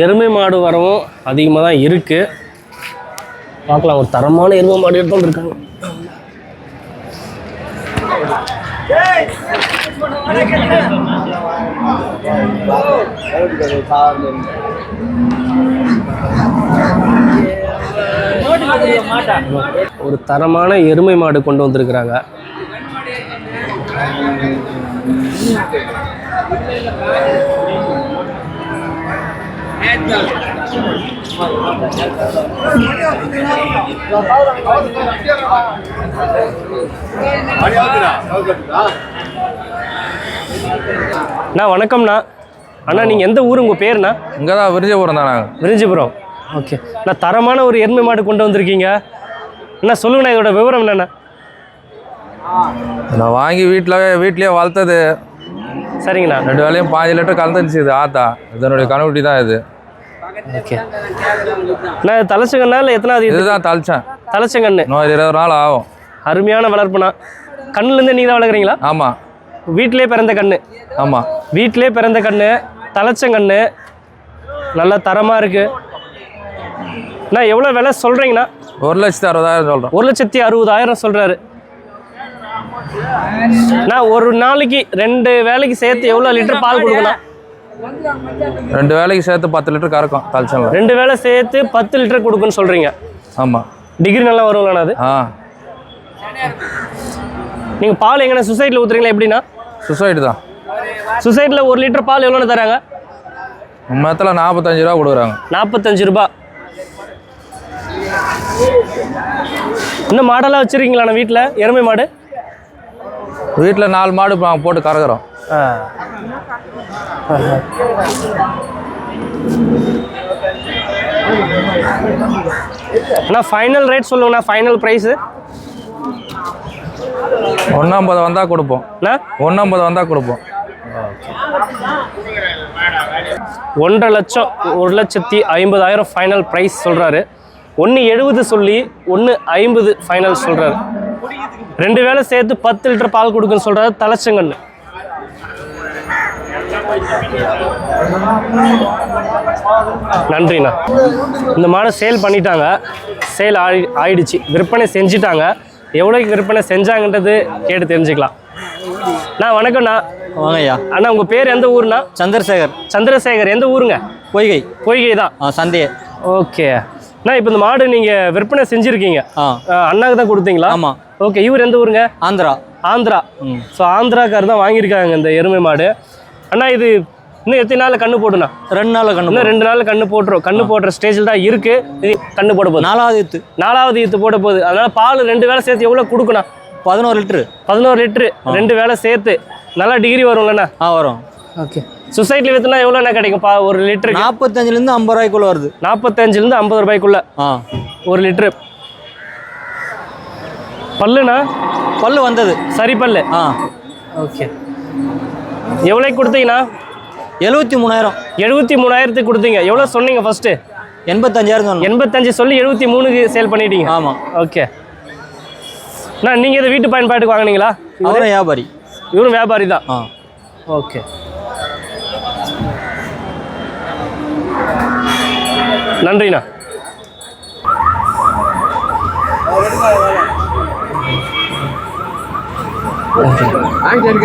எருமை மாடு வரவும் அதிகமாக தான் இருக்குது பார்க்கலாம் ஒரு தரமான எருமை மாடு எடுத்து வந்திருக்காங்க ஒரு தரமான எருமை மாடு கொண்டு வந்திருக்கிறாங்க. அண்ணா வணக்கம்ண்ணா. அண்ணா நீங்கள் எந்த ஊர்? உங்கள் பேருண்ணா? இங்கே தான் விருஞ்சபுரம் தான்? விரிஞ்சிபுரம். ஓகே. நான் தரமான ஒரு எருமை மாடு கொண்டு வந்திருக்கீங்க. அண்ணா சொல்லுங்கண்ணா இதோட விவரம் என்னண்ணா? நான் வாங்கி வீட்டில் வீட்லேயே வளர்த்தது. சரிங்கண்ணா. ரெண்டு வேலையும் பாஞ்சு லிட்டர் கலந்துருச்சு இது ஆத்தா. இதனுடைய கணுக்குட்டி தான் இது. ஓகே. அண்ணா இது தலைச்சங்கண்ணா இல்லை எத்தனாவது இது இதுதான் தளிச்சேன் தலைச்சங்கண்ணு. இன்னும் ஒரு இருபது நாள் ஆகும். அருமையான வளர்ப்புண்ணா. கண்ணுலேருந்து நீங்கள் தான் வளர்க்குறீங்களா? ஆமாம் வீட்டிலே பிறந்த கண்ணு. ஆமாம் வீட்டிலே பிறந்த கண்ணு தலைச்சங்கண்ணு. நல்ல தரமாக இருக்குது அண்ணா எவ்வளோ விலை சொல்கிறீங்கண்ணா ஒரு லட்சத்தி அறுபதாயிரம் சொல்கிறோம் ஒரு லட்சத்தி அறுபதாயிரம் சொல்கிறாரு நான் ஒரு நாளைக்கு ரெண்டு வேலைக்கு சேர்த்து எவ்வளோ லிட்டர் பால் கொடுக்கணும்? ரெண்டு வேலைக்கு சேர்த்து பத்து லிட்டர் கறக்கும் தளிச்சனில் ரெண்டு வேளை சேர்த்து பத்து லிட்டர் கொடுக்குன்னு சொல்கிறீங்க ஆமாம் டிகிரி நல்லா வருங்களா அது? ஆ. நீங்கள் பால் எங்கன்னா சொசைட்டியில் ஊற்றுறீங்களா எப்படின்னா? சுசைடு தான். சொசைட்டியில் ஒரு லிட்டர் பால் எவ்வளோன்னு தராங்க? மொத்தத்தில் நாற்பத்தஞ்சு ரூபா கொடுக்குறாங்க. நாற்பத்தஞ்சு ரூபா. இன்னும் மாடெல்லாம் வச்சுருக்கீங்களாண்ணா வீட்டில்? எருமை மாடு? வீட்டில் நாலு மாடு நாங்கள் போட்டு கறக்குறோம். அண்ணா ஃபைனல் ரேட் சொல்லுங்கண்ணா ஃபைனல் ப்ரைஸு ஒன்றம்பது வந்தால் கொடுப்போம். அண்ணா? ஒன்றம்பது வந்தால் கொடுப்போம். ஒன்றரை லட்சம் ஒரு லட்சத்தி ஐம்பதாயிரம் ஃபைனல் ப்ரைஸ் சொல்கிறாரு ஒன்று எழுபது சொல்லி ஒன்று ஐம்பது ஃபைனல் சொல்கிறாரு ரெண்டு வேளை சேர்த்து பத்து லிட்டர் பால் கொடுக்குன்னு சொல்கிறாரு தலைச்சங்கண்ணு நன்றிண்ணா. இந்த மாடை சேல் பண்ணிட்டாங்க. சேல் ஆயி ஆயிடுச்சு. விற்பனை செஞ்சிட்டாங்க. எவ்வளோக்கு விற்பனை செஞ்சாங்கன்றது கேட்டு தெரிஞ்சுக்கலாம். அண்ணா வணக்கம்ண்ணா. வாங்கய்யா. அண்ணா உங்கள் பேர் எந்த ஊர்ண்ணா? சந்திரசேகர். சந்திரசேகர். எந்த ஊருங்க? பொய்கை. பொய்கை தான் ஆ சந்தையே. ஓகே. அண்ணா இப்போ இந்த மாடு நீங்கள் விற்பனை செஞ்சுருக்கீங்க. அண்ணாக்கு தான் கொடுத்தீங்களா? ஆமாம் ஓகே இவர் எந்த ஊருங்க? ஆந்திரா. ஆந்திரா. ஸோ ஆந்திராக்கார் தான் வாங்கியிருக்காங்க இந்த எருமை மாடு. அண்ணா இது இன்னும் எத்தனை நாளில் கண்ணு போடுண்ணா? ரெண்டு நாள் கண்ணு இன்னும் ரெண்டு நாள் கண்ணு போட்டுரும். கண்ணு போடுற ஸ்டேஜில் தான் இருக்கு. இது கண்ணு போட போகுது. நாலாவது இத்து நாலாவது ஈத்து போட போகுது. அதனால பால் ரெண்டு வேளை சேர்த்து எவ்வளோ கொடுக்கணும் பதினோரு லிட்ரு பதினோரு லிட்ரு ரெண்டு வேளை சேர்த்து. நல்லா டிகிரி வரும்லண்ணா? ஆ வரும். ஓகே சொசைட்டியில் விற்றுனா எவ்வளோண்ணா கிடைக்கும் பா ஒரு லிட்டருக்கு? நாற்பத்தஞ்சிலேருந்து ஐம்பது ரூபாய்க்குள்ள வருது. நாற்பத்தஞ்சிலேருந்து ஐம்பது ரூபாய்க்குள்ள? ஆ. ஒரு லிட்ரு பல்லுண்ணா? பல்லு வந்தது. சரி பல்லு. ஆ. ஓகே. எவ்வளோக்கு கொடுத்தீங்கண்ணா? எழுபத்தி மூணாயிரம். எழுபத்தி மூணாயிரத்துக்கு கொடுத்தீங்க. எவ்வளோ சொன்னீங்க ஃபஸ்ட்டு எண்பத்தஞ்சாயிரம் சொன்னோம் எண்பத்தஞ்சு சொல்லி எழுபத்தி மூணுக்கு சேல் பண்ணிட்டீங்க. ஆமாம் ஓகே. அண்ணா நீங்கள் இதை வீட்டு பயன்பாட்டுக்கு வாங்குனீங்களா? அவரும் வியாபாரி. இவரும் வியாபாரி தான் ஆ. ஓகே. நன்றிண்ணா. ஆ சரி